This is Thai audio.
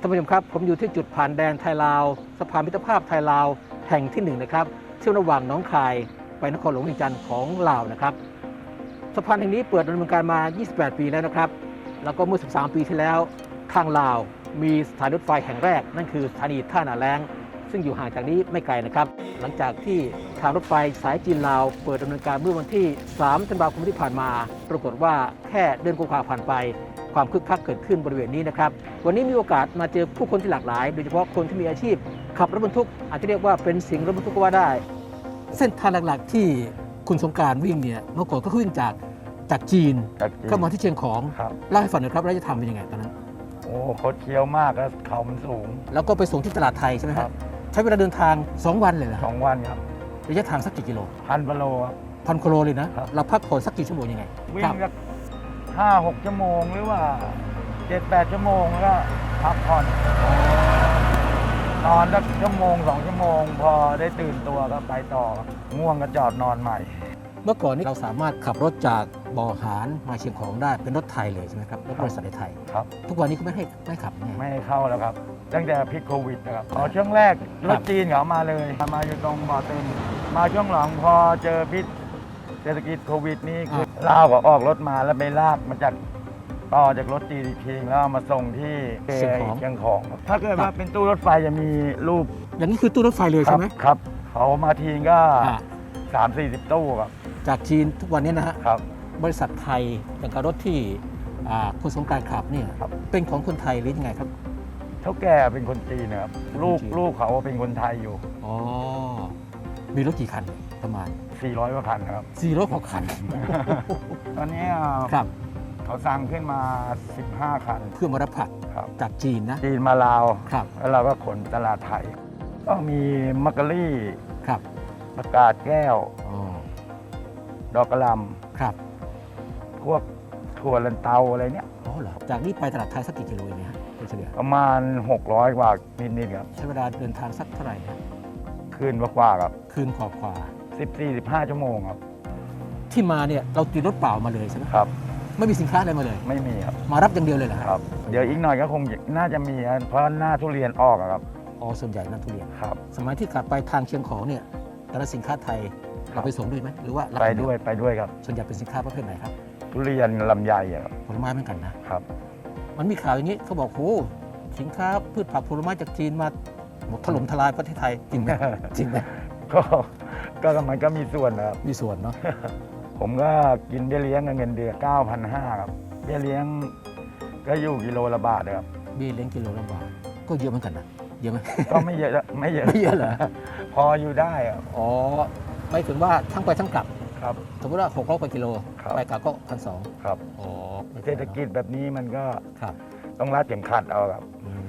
ท่านผู้ชมครับ ผมอยู่ที่จุดผ่านแดนไทยลาวสะพานมิตรภาพไทยลาวแห่งที่หนึ่งนะครับเชื่อมระหว่างน้องคายไปนครหลวงเวียงจันทร์ของลาวนะครับสะพานแห่งนี้เปิดดำเนินการมา 28 ปีแล้วนะครับ แล้วก็เมื่อ 13 ปีที่แล้วทางลาวมีสถานีรถไฟแห่งแรก นั่นคือสถานีท่านาแรงซึ่งอยู่ห่างจากนี้ไม่ไกลนะครับ หลังจากที่ทางรถไฟสายจีนลาวเปิดดำเนินการเมื่อวันที่ 3 ธันวาคมที่ผ่านมา ปรากฏว่าแค่เดือนกุมภาพันธ์ผ่านไป ความคึกคักเกิดขึ้นบริเวณนี้นะครับวันนี้มีโอกาสมาเจอผู้คนที่หลากหลาย โดยเฉพาะคนที่มีอาชีพ ขับรถบรรทุก อาจจะเรียกว่าเป็นสิงห์รถบรรทุกก็ว่าได้ เส้นทางหลักๆที่คุณสงกรารวิ่งเนี่ยเมื่อก่อนก็วิ่งจากจากจีนจากจีน เข้ามาที่เชียงของครับเล่าให้ฟังหน่อยครับระยะทางเป็นยังไงตอนนั้น โอ้โคดเคี้ยวมากแล้วเขามันสูง แล้วก็ไปส่งที่ตลาดไทยใช่ไหมคครัรับ บใช้เวลาเดินทาง 2 วันเลยเหรอสองวันครับระยะทางสักกี่กิโลพันกิโลครับ พันกิโลเลยนะ ครับ เราพักผ่อนสักกี่ชั่วโมงยังไงวิ่ครังบสัก ห้าหกชั่วโมงหรือว่าเจ็ดแปดชั่วโมงแล้วก็พักผ่อนนอนสักชั่วโมงสองชั่วโมง พอได้ตื่นตัวก็ไปต่อง่วงก็จอดนอนใหม่ เมื่อก่อนนี้เราสามารถขับรถจากบ่อหารมาเชียงของได้เป็นรถไทยเลยใช่ไหมครับรถบริษัทในไทย ครับ ทุกวันนี้ก็ไม่ให้ไม่ขับแน่ไม่ให้เข้าแล้วครับ ตั้งแต่พิษโควิดนะครับพอช่วงแรกรถจีนเขามาเลย มาอยู่ตรงบ่อเต็มมาช่วงหลังพอเจอพิษ เศรษฐกิจโควิดนี่คือลาวก็ออกรถมาแล้วไปลากมาจากต่อจากรถจีนอีกทีแล้วเอามาส่งที่เชียงของครับถ้าเกิดว่าเป็นตู้รถไฟจะมีรูปอย่างนี้คือตู้รถไฟเลยครัใช่ไหมครับเขามาทีก็อ่าสามสี่สิบตู้ครับจากจีนทุกวันนี้นะฮะครับ บริษัทไทยอย่างกับรถที่อ่าคุณสงกรารขับเนี่ยครับ เป็นของคนไทยหรือยังไงครับ เท่าแก่เป็นคนจีนนะครับลูกจีน ลูกเขาเป็นคนไทยอยู่ อ๋อ มีรถกี่คันประมาณ 400กว่าคันครับ 400กว่าคัน ตอนนี้ครับ เขาสั่งขึ้นมา 15 คัน เพื่อมารับผักครับจากจีนนะ จีนมาลาวครับ แล้วเราก็ขนตลาดไทย ก็มีมักกะลี่ครับประกาศแก้วอ๋อดอกกระหลครับำพวกถั่วลันเตาอะไรเนี้ยอ๋อเหรอจากนี้ไปตลาดไทยสักกี่กิโลเองเนี่ยฮะโดยเฉลี่ยประมาณ 600 กว่านิดๆครับใช้เวลาเดินทางสักเท่าไหร่ฮะ คืนกว่าๆครับคืนกว่า14 15ชั่วโมงครับๆที่มาเนี่ยเราตีรถเปล่ามาเลยใช่ไหมครับ ไม่มีสินค้าอะไรมาเลย ไม่มีครับ มารับอย่างเดียวเลยเหรอฮะครับ เดี๋ยวอีกหน่อยก็คงน่าจะมีครับเพราะหน้าทุเรียนออกอะครับ อ๋อส่วนใหญ่นั่นทุเรียน ครับ สมัยที่ขับไปทางเชียงของเนี่ยแต่ละสินค้าไทยครัเราบไปส่งด้วยไหมหรือว่ารับไปอางด้วยไปด้วยครับ ส่วนใหญ่เป็นสินค้าประเภทไหนครับทุเรียนลำไยอะครับผลไม้เหมือนกันนะ ครับ มันมีข่าวอย่างนี้เขาบอกโหสินค้าพืชผักผลไม้จากจีนมาหมด ถล่มทลายประเทศไทยจริงไหมจริงไหมก็ก็มันก็มีส่วนนะครับ มีส่วนเนาะผมก็กินเบี้ยเลี้ยงเงินเดือน9,500ครับเบี้ยเลี้ยงก็อยู่กิโลละบาทนะครับเบี้ยเลี้ยงกิโลละบาทก็เยอะเหมือนกันนะเยอะไหมก็ไม่เยอะไม่เยอะไม่เยอะเหรอพออยู่ได้ครับอ๋อไม่ถึงว่าทั้งไปทั้งกลับครับสมมติว่า600กว่ากิโลครับไปกลับก็พันสองครับอ๋อเศรษฐกิจแบบนี้มันก็ครับต้องรัดเข็มขัดเอาครับอืม